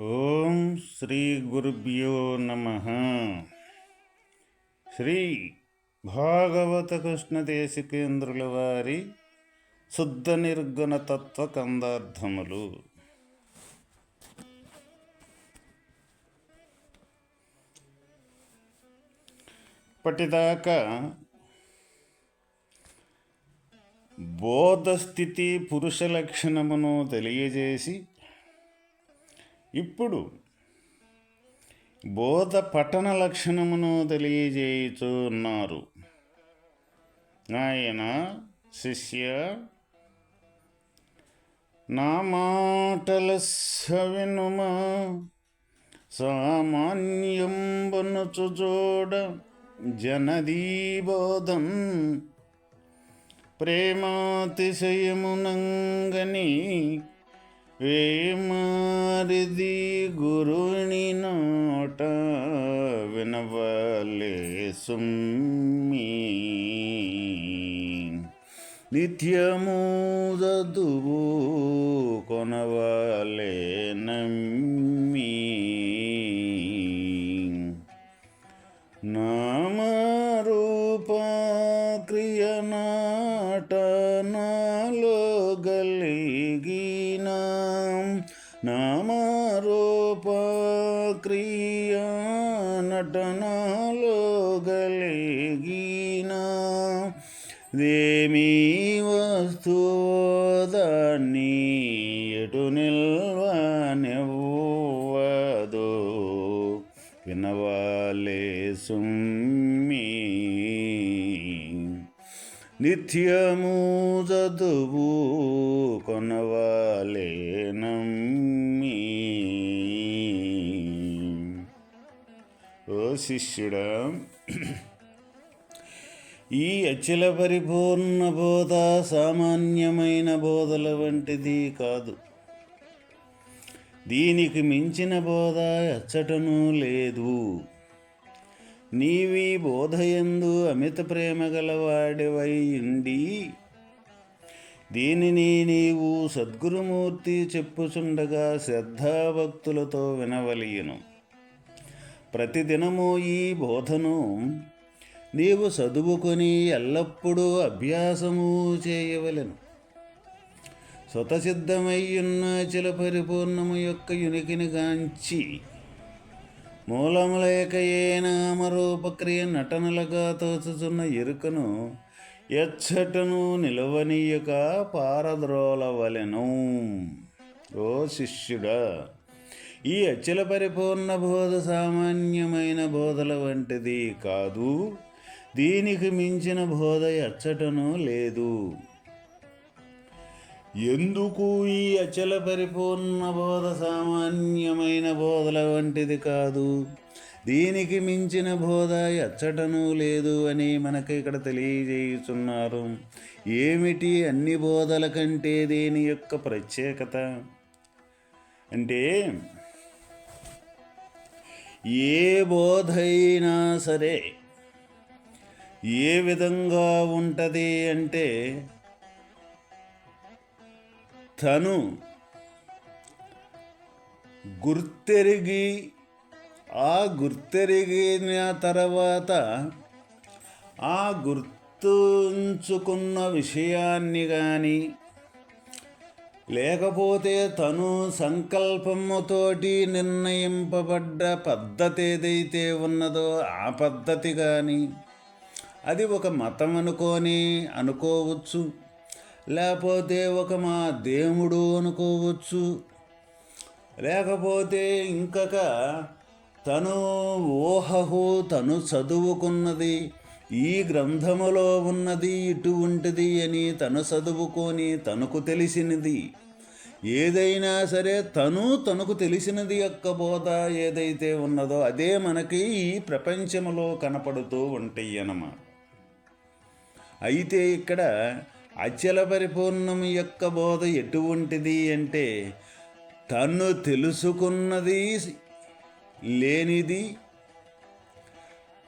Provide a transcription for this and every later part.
ఓం శ్రీ గురుభ్యో నమ. శ్రీ భాగవత కృష్ణ దేశికేంద్రుల వారి శుద్ధ నిర్గుణ తత్వ కందార్థములు. ఇప్పటిదాకా బోధస్థితి పురుష లక్షణమును తెలియజేసి ఇప్పుడు బోధ పఠన లక్షణమును తెలియజేయుచూ ఉన్నారు ఆయన శిష్య నా మాటల వినుమా సామాన్యంబనుచు జోడ జనదీబోధం ప్రేమాతిశయమునంగని వేమారిది గురుని నోట వినవలే సుమ్మి నిత్యము చదువు కొనవలే నమ్మీ వస్తువుదాన్ని ఎటు నిల్వనివ్వదు? వినవాలే సుమ్మి. నిత్యము చదువు కొనవాలే నమ్మి. ఓ శిష్యుడా ఈ అచిల పరిపూర్ణ బోధ సామాన్యమైన బోధల వంటిది కాదు. దీనికి మించిన బోధ అచ్చటను లేదు. నీవి బోధయందు అమిత ప్రేమ గలవాడివై ఉండి దీనిని నీవు సద్గురుమూర్తి చెప్పుచుండగా శ్రద్ధాభక్తులతో వినవలియను. ప్రతిదినము ఈ బోధను నీవు చదువుకొని ఎల్లప్పుడూ అభ్యాసము చేయవలెను. స్వతసిద్ధమయ్యున్న చిల పరిపూర్ణము యొక్క యునికిని గాంచి మూలములేక ఏ నామరూపక్రియ నటనలుగా తోచుచున్న ఎరుకను ఎచ్చటను నిలవనీయక పారద్రోలవలెను. ఓ శిష్యుడా ఈ అచల పరిపూర్ణ బోధ సామాన్యమైన బోధల వంటిది కాదు. దీనికి మించిన బోధ ఎచ్చటను లేదు. ఎందుకు ఈ అచల పరిపూర్ణ బోధ సామాన్యమైన బోధల వంటిది కాదు? దీనికి మించిన బోధ ఎచ్చటను లేదు అని మనకి ఇక్కడ తెలియజేయుచున్నారు. ఏమిటి అన్ని బోధల కంటే దీని యొక్క ప్రత్యేకత? అంటే ఏ బోధైనా సరే ఏ విధంగా ఉంటుంది అంటే తను గుర్తెరిగి ఆ గుర్తెరిగిన తర్వాత ఆ గుర్తుంచుకున్న విషయాన్ని కానీ లేకపోతే తను సంకల్పముతోటి నిర్ణయింపబడ్డ పద్ధతి ఏదైతే ఉన్నదో ఆ పద్ధతి కానీ అది ఒక మతం అనుకొని అనుకోవచ్చు. లేకపోతే ఒక మా దేవుడు అనుకోవచ్చు. లేకపోతే ఇంకొక తను ఊహహు తను చదువుకున్నది ఈ గ్రంథములో ఉన్నది ఇటువంటిది అని తను చదువుకొని తనకు తెలిసినది. ఏదైనా సరే తను తనకు తెలిసినది యొక్క బోధ ఏదైతే ఉన్నదో అదే మనకి ఈ ప్రపంచంలో కనపడుతూ ఉంటాయి అన్నమాట. అయితే ఇక్కడ అచల పరిపూర్ణం యొక్క బోధ ఎటువంటిది అంటే తను తెలుసుకున్నది లేనిది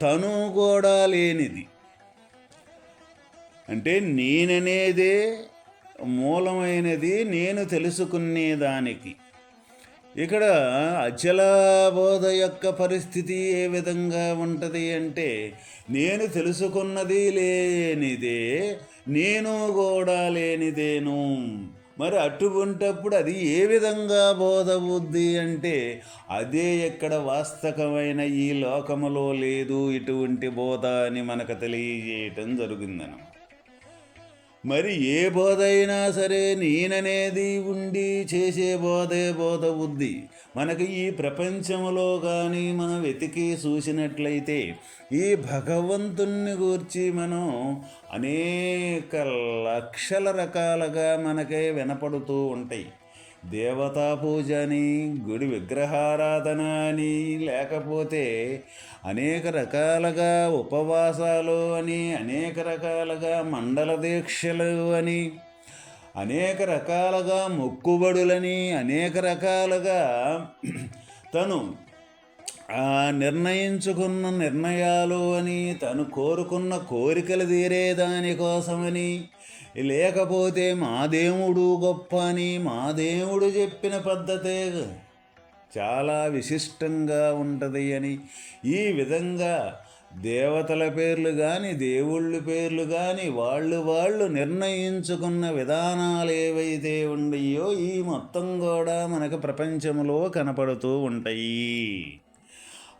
తను కూడా లేనిది. అంటే నేననేదే మూలమైనది నేను తెలుసుకునేదానికి. ఇక్కడ అచల బోధ యొక్క పరిస్థితి ఏ విధంగా ఉంటుంది అంటే నేను తెలుసుకున్నది లేనిదే నేను కూడా లేనిదేను. మరి అటువంటప్పుడు అది ఏ విధంగా బోధవుద్ది అంటే అదే ఎక్కడ వాస్తవమైన ఈ లోకములో లేదు ఇటువంటి బోధ అని మనకు తెలియజేయటం జరిగిందనమాట మరి ఏ బోధ అయినా సరే నేననేది ఉండి చేసే బోధే బోధ ఉంది మనకి ఈ ప్రపంచంలో కానీ మనం వెతికి చూసినట్లయితే ఈ భగవంతుణ్ణి గూర్చి మనం అనేక లక్షల రకాలుగా మనకే వినపడుతూ ఉంటాయి. దేవతా పూజ అని గుడి విగ్రహారాధన అని లేకపోతే అనేక రకాలుగా ఉపవాసాలు అని అనేక రకాలుగా మండల దీక్షలు అని అనేక రకాలుగా మొక్కుబడులని అనేక రకాలుగా తను ఆ నిర్ణయించుకున్న నిర్ణయాలు అని తను కోరుకున్న కోరికలు తీరే దానికోసమని లేకపోతే మా దేవుడు గొప్ప అని మా దేవుడు చెప్పిన పద్ధతే చాలా విశిష్టంగా ఉంటుంది అని. ఈ విధంగా దేవతల పేర్లు కానీ దేవుళ్ళ పేర్లు కానీ వాళ్ళు వాళ్ళు నిర్ణయించుకున్న విధానాలు ఏవైతే ఉన్నాయో ఈ మొత్తం కూడా మనకు ప్రపంచంలో కనపడుతూ ఉంటాయి.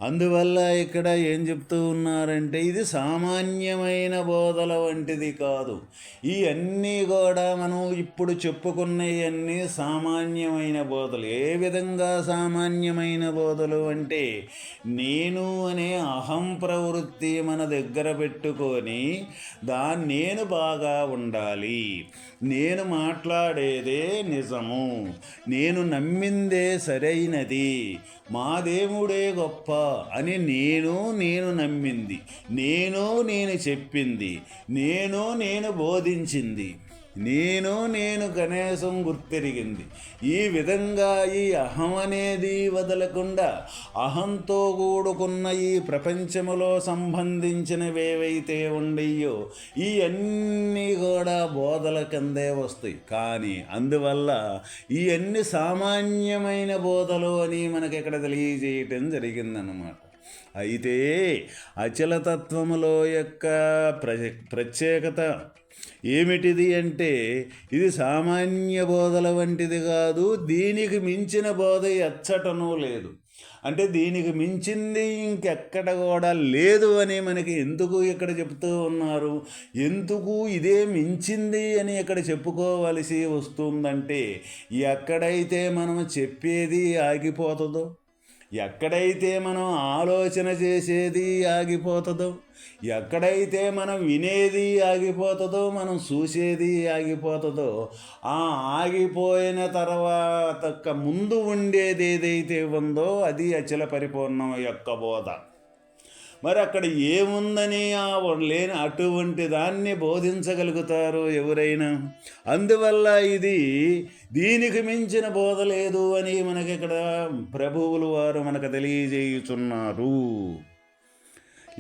అందువల్ల ఇక్కడ ఏం చెప్తూ ఉన్నారంటే ఇది సామాన్యమైన బోధల వంటిది కాదు. ఈ అన్నీ కూడా మనం ఇప్పుడు చెప్పుకున్నవన్నీ సామాన్యమైన బోధలు. ఏ విధంగా సామాన్యమైన బోధలు అంటే నేను అనే అహం ప్రవృత్తి మన దగ్గర పెట్టుకొని దాన్ని నేను బాగా ఉండాలి. నేను మాట్లాడేదే నిజము. నేను నమ్మిందే సరైనది. మా దేవుడే గొప్ప. అని నేను నేను నమ్మింది. నేను నేను చెప్పింది. నేను నేను బోధించింది. నేను నేను కనీసం గుర్తెరిగింది. ఈ విధంగా ఈ అహం అనేది వదలకుండా అహంతో కూడుకున్న ఈ ప్రపంచములో సంబంధించినవేవైతే ఉండయో ఈ అన్నీ కూడా బోధల కిందే వస్తాయి. కానీ అందువల్ల ఈ అన్ని సామాన్యమైన బోధలు అని మనకి ఇక్కడ తెలియజేయటం జరిగిందన్నమాట. అయితే అచలతత్వములో యొక్క ప్ర ప్రత్యేకత ఏమిటిది అంటే ఇది సామాన్య బోధల వంటిది కాదు దీనికి మించిన బోధ ఎచ్చటనూ లేదు. అంటే దీనికి మించింది ఇంకెక్కడ కూడా లేదు అని మనకి ఎందుకు ఇక్కడ చెప్తూ ఉన్నారు? ఎందుకు ఇదే మించింది అని ఇక్కడ చెప్పుకోవలసి వస్తుందంటే ఎక్కడైతే మనం చెప్పేది ఆగిపోతుందో ఎక్కడైతే మనం ఆలోచన చేసేది ఆగిపోతుందో ఎక్కడైతే మనం వినేది ఆగిపోతుందో మనం చూసేది ఆగిపోతుందో ఆ ఆగిపోయిన తర్వాత ముందు ఉండేది ఏదైతే ఉందో అది అచల పరిపూర్ణం యొక్క బోధ. మరి అక్కడ ఏముందని ఆ లేని అటువంటి దాన్ని బోధించగలుగుతారు ఎవరైనా? అందువల్ల ఇది దీనికి మించిన బోధ లేదు అని మనకి ఇక్కడ ప్రభువులు వారు మనకు తెలియజేయుచున్నారు.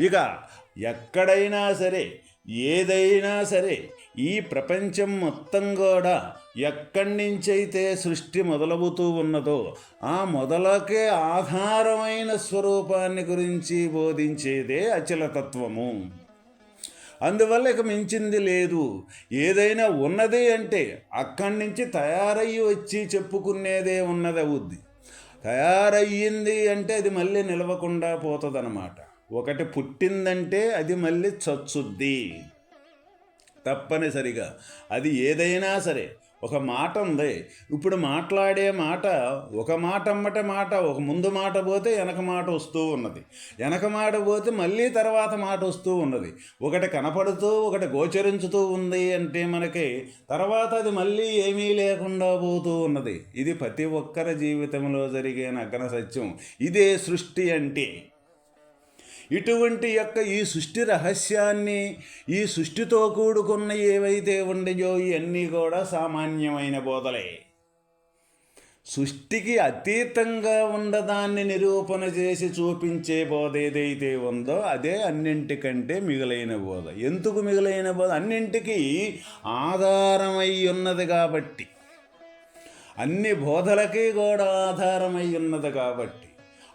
ఇక ఎక్కడైనా సరే ఏదైనా సరే ఈ ప్రపంచం మొత్తం కూడా ఎక్కడి నుంచైతే సృష్టి మొదలవుతూ ఉన్నదో ఆ మొదలకే ఆధారమైన స్వరూపాన్ని గురించి బోధించేదే అచలతత్వము. అందువల్ల ఇక మించింది లేదు. ఏదైనా ఉన్నది అంటే అక్కడి నుంచి తయారయ్యి వచ్చి చెప్పుకునేదే ఉన్నది అవుద్ది తయారయ్యింది అంటే అది మళ్ళీ నిలవకుండా పోతుందన్నమాట ఒకటి పుట్టిందంటే అది మళ్ళీ చచ్చుద్ది. తప్పనిసరిగా. అది ఏదైనా సరే. ఒక మాట ఉంది. ఇప్పుడు మాట్లాడే మాట ఒక మాట అమ్మట మాట ఒక ముందు మాట పోతే వెనక మాట వస్తూ ఉన్నది. వెనక మాట పోతే మళ్ళీ తర్వాత మాట వస్తూ ఉన్నది. ఒకటి కనపడుతూ ఒకటి గోచరించుతూ ఉంది అంటే మనకి తర్వాత అది మళ్ళీ ఏమీ లేకుండా పోతూ ఉన్నది. ఇది ప్రతి ఒక్కరి జీవితంలో జరిగే నగ్న సత్యం. ఇదే సృష్టి అంటే ఇటువంటి యొక్క ఈ సృష్టి రహస్యాన్ని ఈ సృష్టితో కూడుకున్న ఏవైతే ఉండయో ఇవన్నీ కూడా సామాన్యమైన బోధలే. సృష్టికి అతీతంగా ఉండదాన్ని నిరూపణ చేసి చూపించే బోధ ఏదైతే ఉందో అదే అన్నింటికంటే మిగిలైన బోధ. ఎందుకు మిగులైన బోధ? అన్నింటికీ ఆధారమై ఉన్నది కాబట్టి. అన్ని బోధలకి కూడా ఆధారమై ఉన్నది కాబట్టి.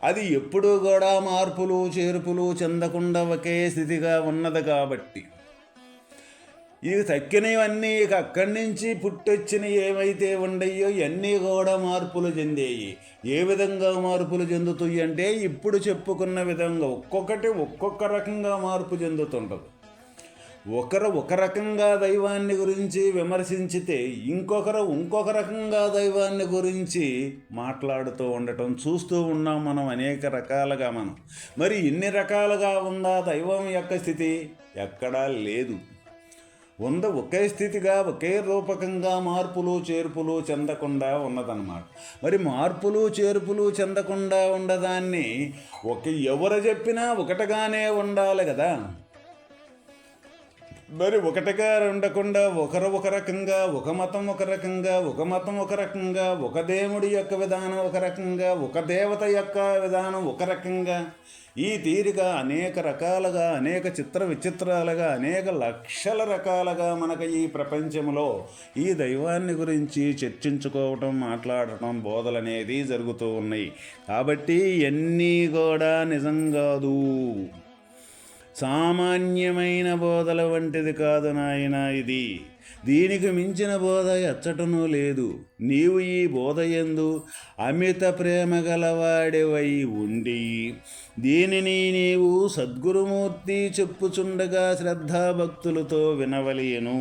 అది ఎప్పుడూ కూడా మార్పులు చేర్పులు చెందకుండా ఒకే స్థితిగా ఉన్నది కాబట్టి. ఇక తక్కినవన్నీ ఇక అక్కడి నుంచి పుట్టొచ్చిన ఏమైతే ఉండయో ఇవన్నీ కూడా మార్పులు చెందేయి. ఏ విధంగా మార్పులు చెందుతాయి అంటే ఇప్పుడు చెప్పుకున్న విధంగా ఒక్కొక్కటి ఒక్కొక్క రకంగా మార్పు చెందుతుంటుంది. ఒకరు ఒక రకంగా దైవాన్ని గురించి విమర్శించితే ఇంకొకరు ఇంకొక రకంగా దైవాన్ని గురించి మాట్లాడుతూ ఉండటం చూస్తూ ఉన్నాం మనం అనేక రకాలుగా మనం. మరి ఇన్ని రకాలుగా ఉందా దైవం యొక్క స్థితి? ఎక్కడా లేదు. ఉంద ఒకే స్థితిగా ఒకే రూపకంగా మార్పులు చేర్పులు చెందకుండా ఉన్నదన్నమాట. మరి మార్పులు చేర్పులు చెందకుండా ఉండదాన్ని ఒక ఎవరు చెప్పినా ఒకటిగానే ఉండాలి కదా. మరి ఒకటిగా ఉండకుండా ఒకరు ఒక రకంగా ఒక మతం ఒక రకంగా ఒక మతం ఒక రకంగా ఒక దేవుడి యొక్క విధానం ఒక రకంగా ఒక దేవత యొక్క విధానం ఒక రకంగా. ఈ తీరిగా అనేక రకాలుగా అనేక చిత్ర విచిత్రాలుగా అనేక లక్షల రకాలుగా మనకు ఈ ప్రపంచంలో ఈ దైవాన్ని గురించి చర్చించుకోవటం మాట్లాడటం బోధలు అనేది జరుగుతూ ఉన్నాయి. కాబట్టి ఇవన్నీ కూడా నిజం కాదు. సామాన్యమైన బోధల వంటిది కాదు నాయన ఇది. దీనికి మించిన బోధ ఎచ్చటనూ లేదు. నీవు ఈ బోధ ఎందు అమిత ప్రేమ గలవాడివై ఉండి దీనిని నీవు సద్గురుమూర్తి చెప్పుచుండగా శ్రద్ధాభక్తులతో వినవలేను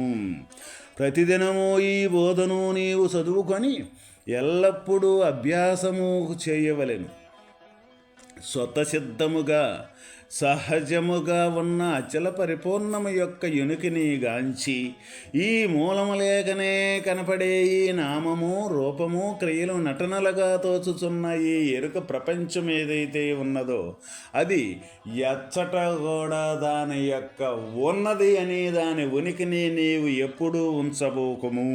ప్రతిదినము ఈ బోధను నీవు చదువుకొని ఎల్లప్పుడూ అభ్యాసము చేయవలెను. స్వతసిద్ధముగా సహజముగా ఉన్న అచల పరిపూర్ణము యొక్క యునికిని గాంచి ఈ మూలము లేకనే కనపడే ఈ నామము రూపము క్రియలు నటనలుగా తోచుచున్న ఈ ఎరుక ప్రపంచం ఏదైతే ఉన్నదో అది ఎచ్చట కూడా దాని యొక్క ఉన్నది అనే దాని ఉనికిని నీవు ఎప్పుడూ ఉంచబోకము.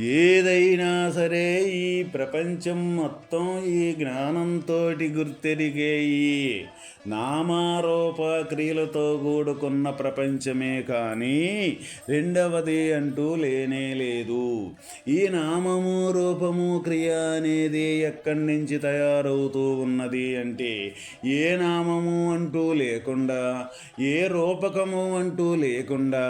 ఏదైనా సరే ఈ ప్రపంచం మొత్తం ఈ జ్ఞానంతో గుర్తెరిగే ఈ క్రియలతో కూడుకున్న ప్రపంచమే కానీ రెండవది అంటూ లేనే లేదు. ఈ నామము రూపము క్రియ అనేది ఎక్కడి నుంచి తయారవుతూ ఉన్నది అంటే ఏ నామము అంటూ లేకుండా ఏ రూపకము అంటూ లేకుండా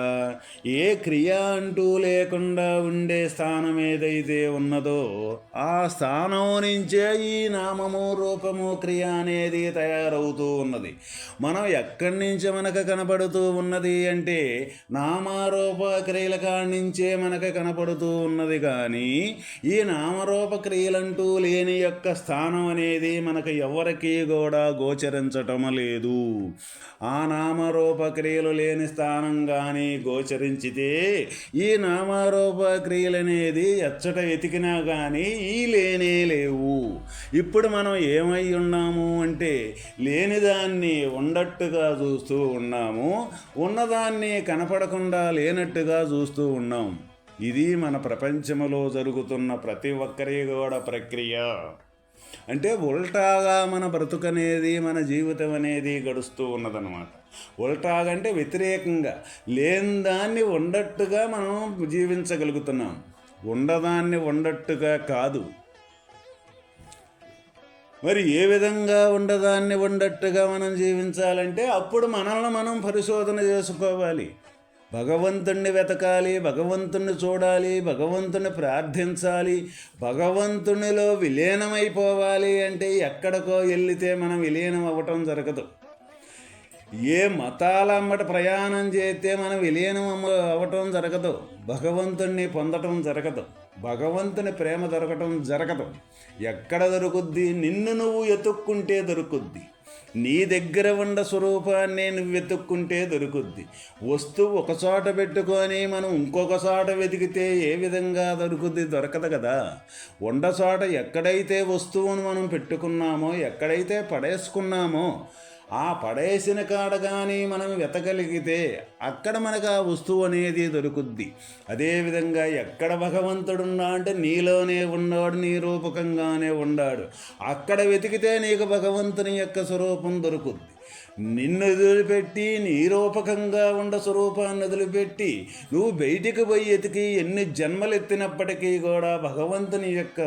ఏ క్రియ అంటూ లేకుండా ఉండే స్థానం ఏదైతే ఉన్నదో ఆ స్థానం నుంచే ఈ నామము రూపము క్రియ అనేది తయారవుతూ ఉన్నది. మనం ఎక్కడి నుంచి మనకు కనపడుతూ ఉన్నది అంటే నామారూప క్రియల కాడి నుంచే మనకు కనపడుతూ ఉన్నది కానీ ఈ నామరూప క్రియలంటూ లేని యొక్క స్థానం అనేది మనకు ఎవరికీ కూడా గోచరించటం లేదు. ఆ నామరూప క్రియలు లేని స్థానం కానీ గోచరించితే ఈ నామారూప నామరూప క్రియలనేది ఎచ్చట ఎతికినా కానీ ఈ లేనే లేవు. ఇప్పుడు మనం ఏమై ఉన్నాము అంటే లేనిదాన్ని ఉండట్టుగా చూస్తూ ఉన్నాము ఉన్నదాన్ని కనపడకుండా లేనట్టుగా చూస్తూ ఉన్నాం. ఇది మన ప్రపంచంలో జరుగుతున్న ప్రతి ఒక్కరి కూడా ప్రక్రియ. అంటే ఉల్టాగా మన బ్రతుకనేది మన జీవితం అనేది గడుస్తూ ఉన్నదన్నమాట. ఉల్టాగా అంటే వ్యతిరేకంగా లేని దాన్ని ఉండట్టుగా మనం జీవించగలుగుతున్నాం. ఉండదాన్ని ఉండట్టుగా కాదు. మరి ఏ విధంగా ఉండదాన్ని ఉండట్టుగా మనం జీవించాలంటే అప్పుడు మనల్ని మనం పరిశోధన చేసుకోవాలి. భగవంతుణ్ణి వెతకాలి భగవంతుణ్ణి చూడాలి భగవంతుని ప్రార్థించాలి భగవంతునిలో విలీనమైపోవాలి అంటే ఎక్కడికో వెళ్ళితే మనం విలీనం అవ్వటం జరగదు. ఏ మతాల అమ్మట ప్రయాణం చేస్తే మనం విలీనం అమ్మ అవ్వటం జరగదు. భగవంతుణ్ణి పొందటం జరగదు. భగవంతుని ప్రేమ దొరకటం జరగదు. ఎక్కడ దొరుకుద్ది? నిన్ను నువ్వు ఎతుక్కుంటే దొరుకుద్ది. నీ దగ్గర ఉన్న స్వరూపాన్ని నువ్వు వెతుక్కుంటే దొరుకుద్ది. వస్తువు ఒక చోట పెట్టుకొని మనం ఇంకొక చోట వెతికితే ఏ విధంగా దొరుకుద్ది? దొరకదు కదా. ఉండ చోట ఎక్కడైతే వస్తువును మనం పెట్టుకున్నామో ఎక్కడైతే పడేసుకున్నామో ఆ పడేసిన కాడ కానీ మనం వెతకలిగితే అక్కడ మనకు ఆ వస్తువు అనేది దొరుకుద్ది. అదేవిధంగా ఎక్కడ భగవంతుడున్నా అంటే నీలోనే ఉన్నాడు నీ రూపకంగానే ఉన్నాడు అక్కడ వెతికితే నీకు భగవంతుని యొక్క స్వరూపం దొరుకుద్ది. నిన్ను వదిలిపెట్టి నీ రూపకంగా ఉండ స్వరూపాన్ని వదిలిపెట్టి నువ్వు బయటికి పోయి ఎతికి ఎన్ని జన్మలు ఎత్తినప్పటికీ కూడా భగవంతుని యొక్క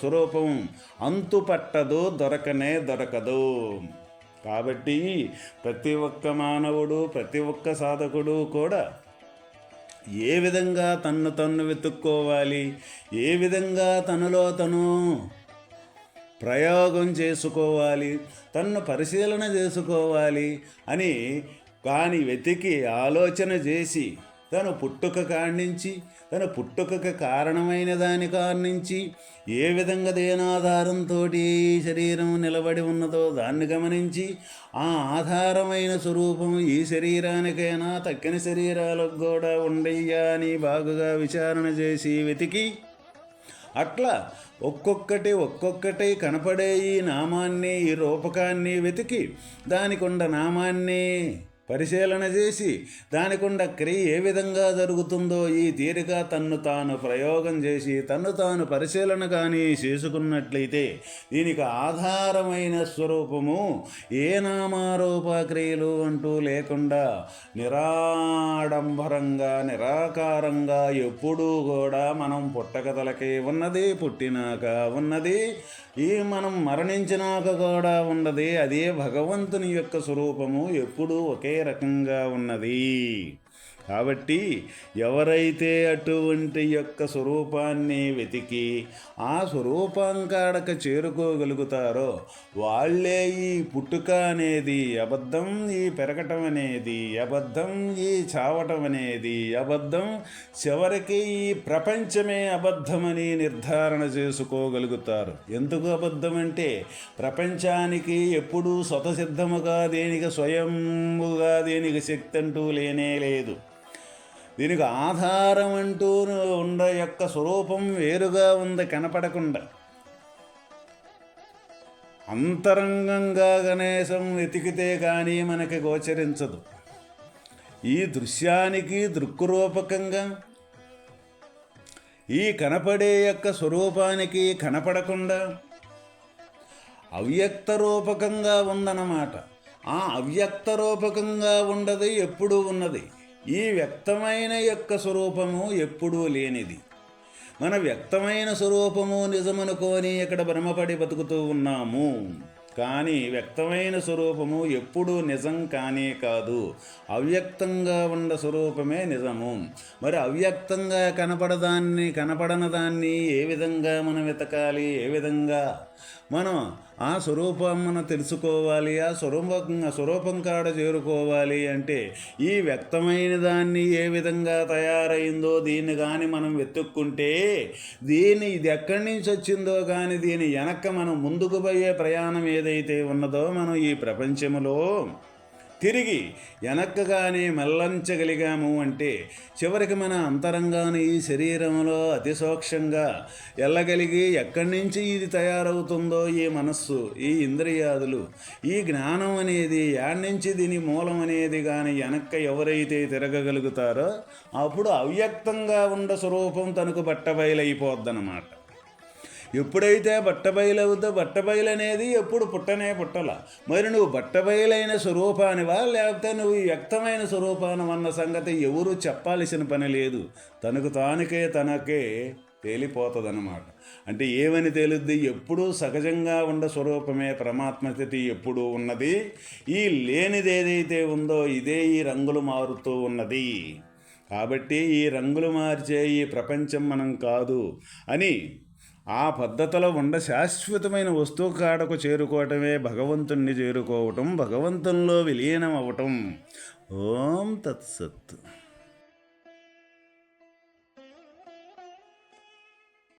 స్వరూపం అంతుపట్టదు దొరకనే దొరకదు. కాబట్టి ప్రతి ఒక్క మానవుడు ప్రతి ఒక్క సాధకుడు కూడా ఏ విధంగా తన్ను తన్ను వెతుక్కోవాలి ఏ విధంగా తనలో తను ప్రయోగం చేసుకోవాలి తన్ను పరిశీలన చేసుకోవాలి అని కాని వెతికి ఆలోచన చేసి తను పుట్టుక కాణించి తన పుట్టుకకు కారణమైన దాని కారణించి ఏ విధంగా దేనాధారంతో శరీరం నిలబడి ఉన్నదో దాన్ని గమనించి ఆ ఆధారమైన స్వరూపం ఈ శరీరానికైనా తక్కిన శరీరాలకు కూడా ఉండయ్యా అని బాగుగా విచారణ చేసి వెతికి అట్లా ఒక్కొక్కటి ఒక్కొక్కటి కనపడే ఈ నామాన్ని ఈ రూపకాన్ని వెతికి దానికొండ నామాన్ని పరిశీలన చేసి దానికుండ క్రియ ఏ విధంగా జరుగుతుందో ఈ తీరిక తన్ను తాను ప్రయోగం చేసి తన్ను తాను పరిశీలన కానీ చేసుకున్నట్లయితే దీనికి ఆధారమైన స్వరూపము ఏ నామారూపక్రియలు అంటూ లేకుండా నిరాడంబరంగా నిరాకారంగా ఎప్పుడూ కూడా మనం పుట్టకతలకి ఉన్నది పుట్టినాక ఉన్నది. ఈ మనం మరణించినాక కూడా ఉన్నది. అదే భగవంతుని యొక్క స్వరూపము. ఎప్పుడూ ఒకే రకంగా ఉన్నది కాబట్టి ఎవరైతే అటువంటి యొక్క స్వరూపాన్ని వెతికి ఆ స్వరూపాంకాడక చేరుకోగలుగుతారో వాళ్ళే ఈ పుట్టుక అనేది అబద్ధం ఈ పెరగటం అనేది అబద్ధం ఈ చావటం అనేది అబద్ధం చివరికి ఈ ప్రపంచమే అబద్ధమని నిర్ధారణ చేసుకోగలుగుతారు. ఎందుకు అబద్ధం అంటే ప్రపంచానికి ఎప్పుడూ స్వతసిద్ధముగా దేనికి స్వయంగా దేనికి శక్తి అంటూ లేనే లేదు. దీనికి ఆధారం అంటూ ఉండ యొక్క స్వరూపం వేరుగా ఉంది కనపడకుండా. అంతరంగంగా గణేశం వెతికితే కానీ మనకి గోచరించదు. ఈ దృశ్యానికి దృక్కురూపకంగా ఈ కనపడే యొక్క స్వరూపానికి కనపడకుండా అవ్యక్త రూపకంగా ఉందన్నమాట. ఆ అవ్యక్త రూపకంగా ఉండదు ఎప్పుడూ ఉన్నది. ఈ వ్యక్తమైన యొక్క స్వరూపము ఎప్పుడూ లేనిది. మన వ్యక్తమైన స్వరూపము నిజమనుకొని ఇక్కడ భ్రమపడి బతుకుతూ ఉన్నాము. కానీ వ్యక్తమైన స్వరూపము ఎప్పుడూ నిజం కానే కాదు. అవ్యక్తంగా ఉన్న స్వరూపమే నిజము. మరి అవ్యక్తంగా కనపడదాన్ని కనపడనదాన్ని ఏ విధంగా మనం వెతకాలి? ఏ విధంగా? మనం ఆ స్వరూపం మనం తెలుసుకోవాలి ఆ స్వరూపం స్వరూపం కాడ చేరుకోవాలి అంటే ఈ వ్యక్తమైన దాన్ని ఏ విధంగా తయారైందో దీన్ని కానీ మనం వెతుక్కుంటే దీని ఇది ఎక్కడి నుంచి వచ్చిందో కానీ దీని వెనక్క మనం ముందుకు పోయే ప్రయాణం ఏదైతే ఉన్నదో మనం ఈ ప్రపంచంలో తిరిగి వెనక్కగానే మెల్లంచగలిగాము అంటే చివరికి మన అంతరంగాన్ని ఈ శరీరంలో అతి సూక్ష్మంగా వెళ్ళగలిగి ఎక్కడి నుంచి ఇది తయారవుతుందో ఈ మనస్సు ఈ ఇంద్రియాదులు ఈ జ్ఞానం అనేది యాడ్ నుంచి దీని మూలం అనేది కానీ వెనక్క ఎవరైతే తిరగగలుగుతారో అప్పుడు అవ్యక్తంగా ఉండ స్వరూపం తనకు బట్టబయలైపోద్దనమాట ఎప్పుడైతే బట్టబయలవుతో బట్టబయలనేది ఎప్పుడు పుట్టనే పుట్టల. మరి నువ్వు బట్టబయలైన స్వరూపానివా? లేకపోతే నువ్వు వ్యక్తమైన స్వరూపానం అన్న సంగతి ఎవరు చెప్పాల్సిన పని లేదు. తనకు తానికే తనకే తేలిపోతుందన్నమాట. అంటే ఏమని తేలుద్ది? ఎప్పుడూ సహజంగా ఉండ స్వరూపమే పరమాత్మ స్థితి ఎప్పుడూ ఉన్నది. ఈ లేనిది ఏదైతే ఉందో ఇదే ఈ రంగులు మారుతూ ఉన్నది. కాబట్టి ఈ రంగులు మార్చే ఈ ప్రపంచం మనం కాదు అని ఆ పద్ధతిలో ఉండ శాశ్వతమైన వస్తువు కాడకు చేరుకోవటమే భగవంతుణ్ణి చేరుకోవటం భగవంతునిలో విలీనం అవటం ఓం తత్సత్.